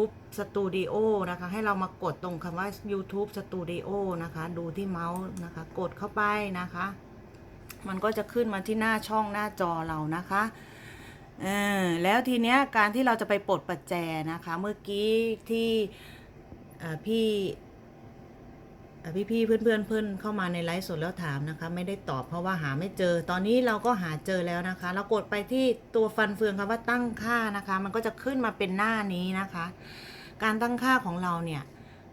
YouTube Studio นะคะ ให้เรามากดตรงคำว่า YouTube Studio นะคะ ดูที่เมาส์นะคะ กดเข้าไปนะคะ มันก็จะขึ้นมาที่หน้าช่องหน้าจอเรานะคะออแล้วทีเนี้ยการที่เราจะไปปลดประแจนะคะ เมื่อกี้ที่พี่ พี่ๆเพื่อนเพื่อนๆเพื่อนเข้ามาในไลฟ์สดแล้วถามนะคะ ไม่ได้ตอบเพราะว่าหาไม่เจอ ตอนนี้เราก็หาเจอแล้วนะคะ เรากดไปที่ตัวฟันเฟืองคำว่าตั้งค่านะคะ มันก็จะขึ้นมาเป็นหน้านี้นะคะ การตั้งค่าของเราเนี่ย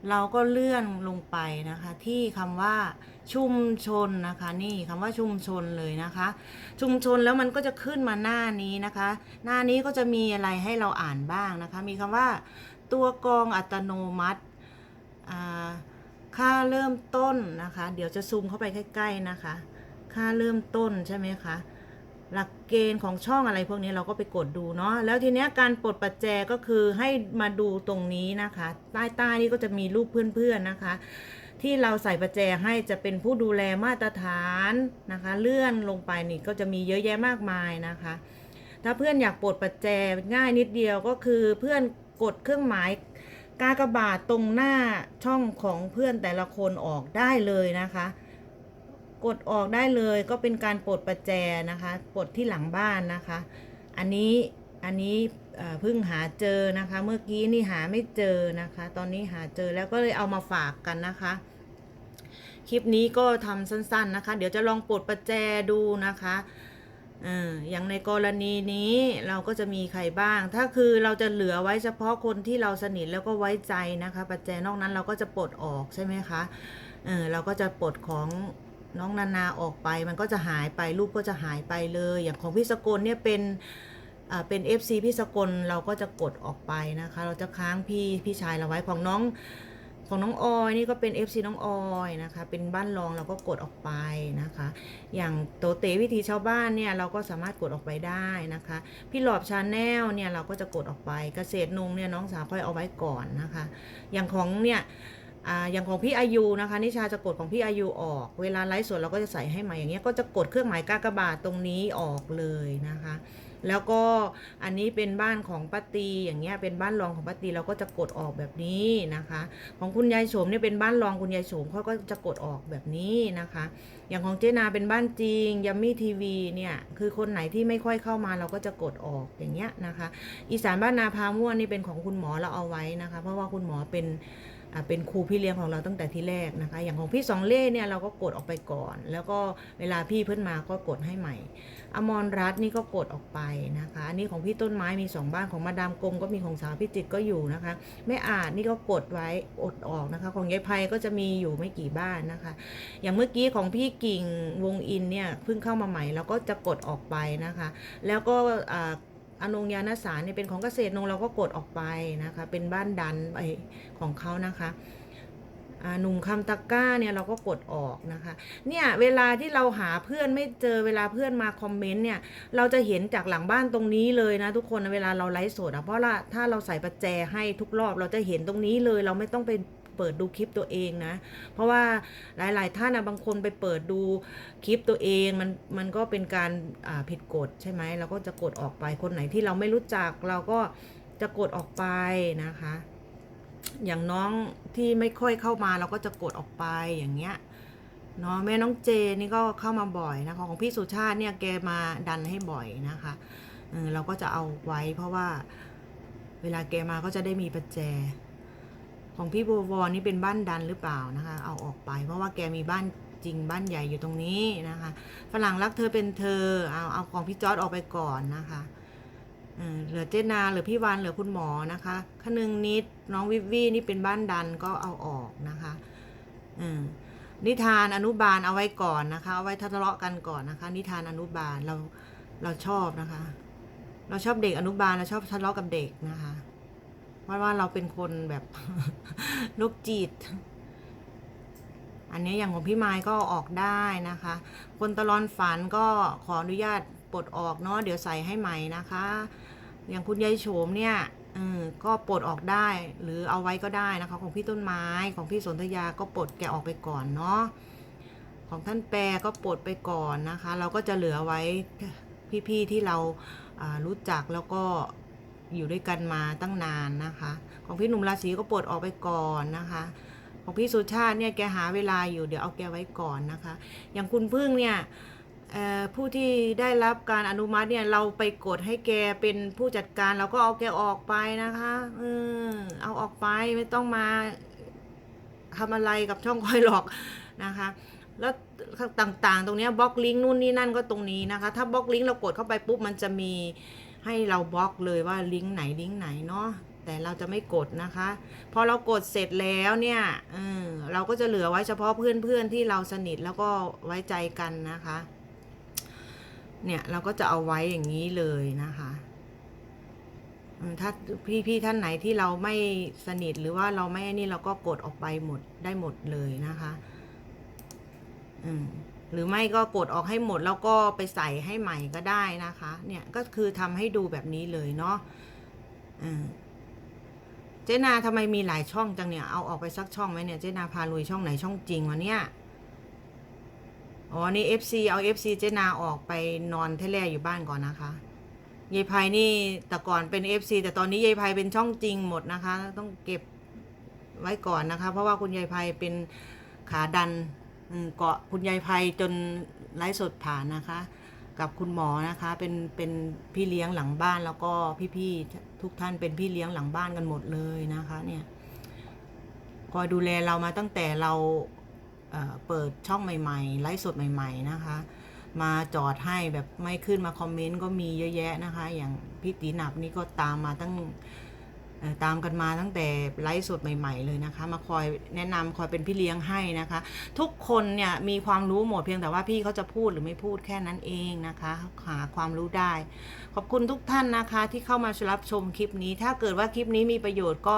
เราก็เลื่อนลงไปนะคะ ที่คำว่าชุมชนนะคะ นี่คำว่าชุมชนเลยนะคะ ชุมชนแล้วมันก็จะขึ้นมาหน้านี้นะคะ หน้านี้ก็จะมีอะไรให้เราอ่านบ้างนะคะ มีคำว่าตัวกรองอัตโนมัติอ่า ค่าเริ่มต้นนะคะ เดี๋ยวจะซูมเข้าไปใกล้ๆนะคะ ค่าเริ่มต้นใช่ไหมคะ หลักเกณฑ์ของช่องอะไรพวกนี้เราก็ไปกดดูเนาะ แล้วทีเนี้ยการปลดปัจแจก็คือให้มาดูตรงนี้นะคะ ใต้ใต้นี่ก็จะมีรูปเพื่อนๆนะคะ ที่เราใส่ประแจให้จะเป็นผู้ดูแลมาตรฐานนะคะ เลื่อนลงไปนี่ก็จะมีเยอะแยะมากมายนะคะ ถ้าเพื่อนอยากปลดประแจง่ายนิดเดียวก็คือเพื่อนกดเครื่องหมาย กากบาทตรงหน้าช่องของเพื่อนแต่ละคนออกได้เลยนะคะ กดออกได้เลยก็เป็นการปลดประแจนะคะปลดที่หลังบ้านนะคะ อันนี้อันนี้เพิ่งหาเจอนะคะ เมื่อกี้นี่หาไม่เจอนะคะ ตอนนี้หาเจอแล้วก็เลยเอามาฝากกันนะคะ คลิปนี้ก็ทำสั้นๆนะคะ เดี๋ยวจะลองปลดประแจดูนะคะ อย่างในกรณีนี้เราก็จะมีใครบ้าง ถ้าคือเราจะเหลือไว้เฉพาะคนที่เราสนิทแล้วก็ไว้ใจนะคะประแจนอกนั้นเราก็จะปลดออกใช่ไหมคะเออเราก็จะปลดของน้องนานาออกไป มันก็จะหายไปรูปก็จะหายไปเลย อย่างของพี่สกลเนี่ยเป็นอ่าเป็น FC พี่สกลเราก็จะกดออกไปนะคะ เราจะค้างพี่พี่ชายเราไว้ของน้อง ของน้องออยนี่ก็เป็น FC น้องออยนะคะ เป็นบ้านรองเราก็กดออกไปนะคะ อย่างโตเตวิธีชาวบ้านเนี่ยเราก็สามารถกดออกไปได้นะคะ พี่หลอบชาแนลเนี่ยเราก็จะกดออกไปเกษตรนงเนี่ยน้องสาวค่อยเอาไว้ก่อนนะคะ อย่างของเนี่ยอ่าอย่างของพี่อายุนะคะนิชาจะกดของพี่อายุออก เวลาไลฟ์สดเราก็จะใส่ให้ใหม่อย่างเงี้ยก็จะกดเครื่องหมายกากบาทตรงนี้ออกเลยนะคะ แล้วก็อันนี้เป็นบ้านของป้าตีอย่างเงี้ยเป็นบ้านรองของป้าตีเราก็จะกดออกแบบนี้นะคะ ของคุณยายโฉมเนี่ยเป็นบ้านรองคุณยายโฉมเขาก็จะกดออกแบบนี้นะคะ อย่างของเจนาเป็นบ้านจริงยัมมี่ทีวีเนี่ยคือคนไหนที่ไม่ค่อยเข้ามาเราก็จะกดออกอย่างเงี้ยนะคะ อีสานบ้านนาพาม่วนนี่เป็นของคุณหมอเราเอาไว้นะคะ เพราะว่าคุณหมอเป็น เป็นครูพี่เลี้ยงของเราตั้งแต่ที่แรกนะคะ อย่างของพี่สองเล่เนี่ยเราก็กดออกไปก่อน แล้วก็เวลาพี่เพิ่นมาก็กดให้ใหม่ อมรรัตน์นี่ก็กดออกไปนะคะอันนี้ของพี่ต้นไม้มีสองบ้านของมาดามกงก็มีของสาวพิจิตก็อยู่นะคะแม่อาจนี่ก็กดไว้อดออกนะคะ ของยายไพก็จะมีอยู่ไม่กี่บ้านนะคะ อย่างเมื่อกี้ของพี่กิ่งวงอินเนี่ยเพิ่งเข้ามาใหม่เราก็จะกดออกไปนะคะ แล้วก็ อนงยานสารเนี่ยเป็นของเกษตรนงเราก็กดออกไปนะคะ เป็นบ้านดันไอของเขานะคะอ่าหนุ่มคำตะก้าเนี่ยเราก็กดออกนะคะ เนี่ยเวลาที่เราหาเพื่อนไม่เจอเวลาเพื่อนมาคอมเมนต์เนี่ยเราจะเห็นจากหลังบ้านตรงนี้เลยนะทุกคนเวลาเราไลฟ์สดอะเพราะว่าถ้าเราใส่ประแจให้ทุกรอบเราจะเห็นตรงนี้เลย เราไม่ต้องไป เปิดดูคลิปตัวเองนะ เพราะว่าหลาย ๆ ท่านนะบางคนไปเปิดดูคลิปตัวเองมันมันก็เป็นการผิดกฎใช่ไหมเราก็จะกดออกไปคนไหนที่เราไม่รู้จักเราก็จะกดออกไปนะคะ อย่างน้องที่ไม่ค่อยเข้ามาเราก็จะกดออกไปอย่างเงี้ยเนาะแม่น้องเจนี่ก็เข้ามาบ่อยนะคะของพี่สุชาติเนี่ยแกมาดันให้บ่อยนะคะเออเราก็จะเอาไว้เพราะว่าเวลาแกมาก็จะได้มีประแจ ของพี่บววรนี่เป็นบ้านดันหรือเปล่านะคะ เอาออกไป เพราะว่าแกมีบ้านจริงบ้านใหญ่อยู่ตรงนี้นะคะฝรั่งรักเธอเป็นเธอเอาเอาของพี่จอร์ดออกไปก่อนนะคะเออเหลือเจนาเหลือพี่วานเหลือคุณหมอนะคะขนึงนิดน้องวิววี่นี่เป็นบ้านดันก็เอาออกนะคะอืมนิทานอนุบาลเอาไว้ก่อนนะคะเอาไว้ทะเลาะกันก่อนนะคะ นิทานอนุบาลเราเราชอบนะคะ เราชอบเด็กอนุบาลเราชอบทะเลาะกับเด็กนะคะ เพราว่าเราเป็นคนแบบโรคจิต อันนี้อย่างของพี่ไม้ก็ออกได้นะคะ คนตะลอนฝันก็ขออนุญาตปลดออกเนาะเดี๋ยวใส่ให้ใหม่นะคะ อย่างคุณยายโฉมเนี่ยเออก็ปลดออกได้หรือเอาไว้ก็ได้นะคะของพี่ต้นไม้ของพี่สนธยาก็ปลดแกออกไปก่อนเนาะของท่านแปรก็ปลดไปก่อนนะคะ เราก็จะเหลือไว้พี่ๆที่เรารู้จักแล้วก็ อยู่ด้วยกันมาตั้งนานนะคะ ของพี่หนุ่มราศีก็ปลดออกไปก่อนนะคะ ของพี่สุชาติเนี่ยแกหาเวลาอยู่เดี๋ยวเอาแกไว้ก่อนนะคะ อย่างคุณพึ่งเนี่ยผู้ที่ได้รับการอนุมัติเนี่ยเราไปกดให้แกเป็นผู้จัดการเราก็เอาแกออกไปนะคะเออเอาออกไปไม่ต้องมาทำอะไรกับช่องคอยหลอกนะคะแล้วต่างๆ ตรงนี้บล็อกลิงก์นู่นนี่นั่นก็ตรงนี้นะคะ ถ้าบล็อกลิงก์เรากดเข้าไปปุ๊บมันจะมี ให้เราบล็อกเลยว่าลิงก์ไหนลิงก์ไหนเนาะแต่เราจะไม่กดนะคะ พอเรากดเสร็จแล้วเนี่ยเออเราก็จะเหลือไว้เฉพาะเพื่อนๆที่เราสนิทแล้วก็ไว้ใจกันนะคะ เนี่ยเราก็จะเอาไว้อย่างนี้เลยนะคะถ้าพี่ๆท่านไหนที่เราไม่สนิทหรือว่าเราไม่นี่เราก็กดออกไปหมดได้หมดเลยนะคะ อืม หรือไม่ก็กดออกให้หมดแล้วก็ไปใส่ให้ใหม่ก็ได้นะคะ เนี่ยก็คือทำให้ดูแบบนี้เลยเนาะเจนาทำไมมีหลายช่องจังเนี่ย เอาออกไปสักช่องไหมเนี่ยเจนาพาลุยช่องไหนช่องจริงวะเนี่ยอ๋อนี่ FC เอา FC เจนาออกไปนอนเทแล่อยู่บ้านก่อนนะคะยายไพนี่แต่ก่อนเป็น FC แต่ตอนนี้ยายไพเป็นช่องจริงหมดนะคะ ต้องเก็บไว้ก่อนนะคะ เพราะว่าคุณยายไพเป็นขาดัน เกาะคุณยายภัยจนไลฟ์สดผ่านนะคะ กับคุณหมอนะคะเป็นเป็นพี่เลี้ยงหลังบ้านแล้วก็พี่ๆทุกท่านเป็นพี่เลี้ยงหลังบ้านกันหมดเลยนะคะเนี่ยคอยดูแลเรามาตั้งแต่เราเเปิดช่องใหม่ๆไลฟ์สดใหม่ ๆนะคะ มาจอดให้แบบไม่ขึ้นมาคอมเมนต์ก็มีเยอะแยะนะคะ อย่างพี่ตีหนับนี่ก็ตามมาตั้ง ตามกันมาตั้งแต่ไลฟ์สดใหม่ ๆ เลยนะคะ มาคอยแนะนำคอยเป็นพี่เลี้ยงให้นะคะ ทุกคนเนี่ยมีความรู้หมดเพียงแต่ว่าพี่เขาจะพูดหรือไม่พูดแค่นั้นเองนะคะหาความรู้ได้ ขอบคุณทุกท่านนะคะที่เข้ามารับชมคลิปนี้ ถ้าเกิดว่าคลิปนี้มีประโยชน์ก็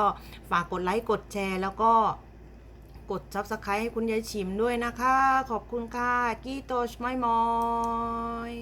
ฝากกดไลค์กดแชร์แล้วก็กด subscribe ให้คุณยายชิมด้วยนะคะ ขอบคุณค่ะ กี้โตชไม่มอย